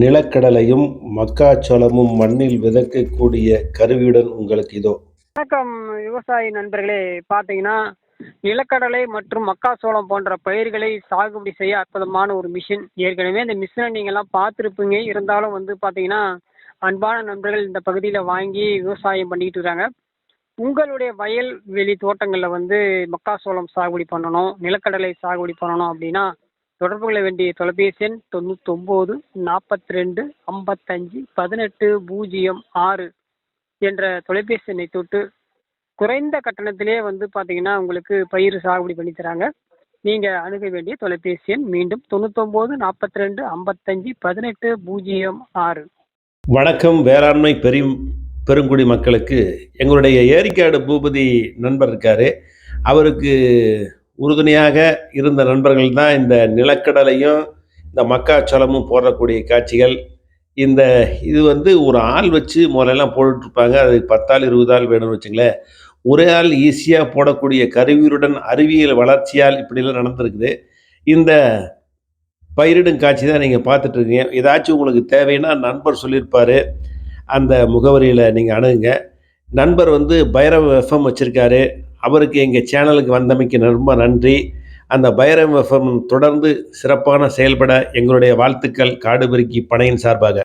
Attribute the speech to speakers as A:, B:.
A: நிலக்கடலையும் மக்காச்சோளமும் மண்ணில் விதைக்கக்கூடிய கருவியுடன் உங்களுக்கு இதோ.
B: வணக்கம் விவசாய நண்பர்களே. பார்த்தீங்கன்னா நிலக்கடலை மற்றும் மக்காச்சோளம் போன்ற பயிர்களை சாகுபடி செய்ய அற்புதமான ஒரு மிஷின். ஏற்கனவே இந்த மிஷினை நீங்கள்லாம் பார்த்துருப்பீங்க. இருந்தாலும் வந்து பார்த்தீங்கன்னா அன்பான நண்பர்கள் இந்த பகுதியில் வாங்கி விவசாயம் பண்ணிக்கிட்டு இருக்காங்க. உங்களுடைய வயல் வெளி தோட்டங்களில் வந்து மக்காச்சோளம் சாகுபடி பண்ணணும் நிலக்கடலை சாகுபடி பண்ணணும் அப்படின்னா தொடர்பு கொள்ள வேண்டிய தொலைபேசி எண் தொண்ணூத்தொம்பது நாற்பத்தி ரெண்டு ஐம்பத்தஞ்சு பதினெட்டு பூஜ்ஜியம் ஆறு என்ற தொலைபேசி எண்ணை தொட்டு குறைந்த கட்டணத்திலே வந்து பார்த்தீங்கன்னா உங்களுக்கு பயிர் சாகுபடி பண்ணி தராங்க. நீங்கள் அணுக வேண்டிய தொலைபேசி எண் மீண்டும் தொண்ணூத்தொம்போது நாற்பத்தி ரெண்டு ஐம்பத்தஞ்சு பதினெட்டு பூஜ்ஜியம் ஆறு.
A: வணக்கம். வேளாண்மை பெரும் பெருங்குடி மக்களுக்கு எங்களுடைய ஏரிக்காடு பூபதி நண்பர் இருக்கார். அவருக்கு உறுதுணையாக இருந்த நண்பர்கள் தான் இந்த நிலக்கடலையும் இந்த மக்காச்சோளமும் போடக்கூடிய காட்சிகள். இந்த இது வந்து ஒரு ஆள் வச்சு முதலெல்லாம் போட்டுட்ருப்பாங்க. அது பத்தாள் இருபது ஆள் வேணும்னு வச்சுங்களேன். ஒரே ஆள் ஈஸியாக போடக்கூடிய கருவியுடன் அறிவியல் வளர்ச்சியால் இப்படிலாம் நடந்திருக்குது. இந்த பயிரிடும் காட்சி தான் நீங்கள் பார்த்துட்ருக்கீங்க. ஏதாச்சும் உங்களுக்கு தேவைன்னா நண்பர் சொல்லியிருப்பார். அந்த முகவரியில் நீங்கள் அணுகுங்க. நண்பர் வந்து பைரவ எஃப்எம் வச்சுருக்காரு. அவருக்கு எங்கள் சேனலுக்கு வந்தமைக்கு ரொம்ப நன்றி. அந்த பைரம் எஃப்எம் தொடர்ந்து சிறப்பான செயல்பட எங்களுடைய வாழ்த்துக்கள். காடுபெருக்கி பனையின் சார்பாக.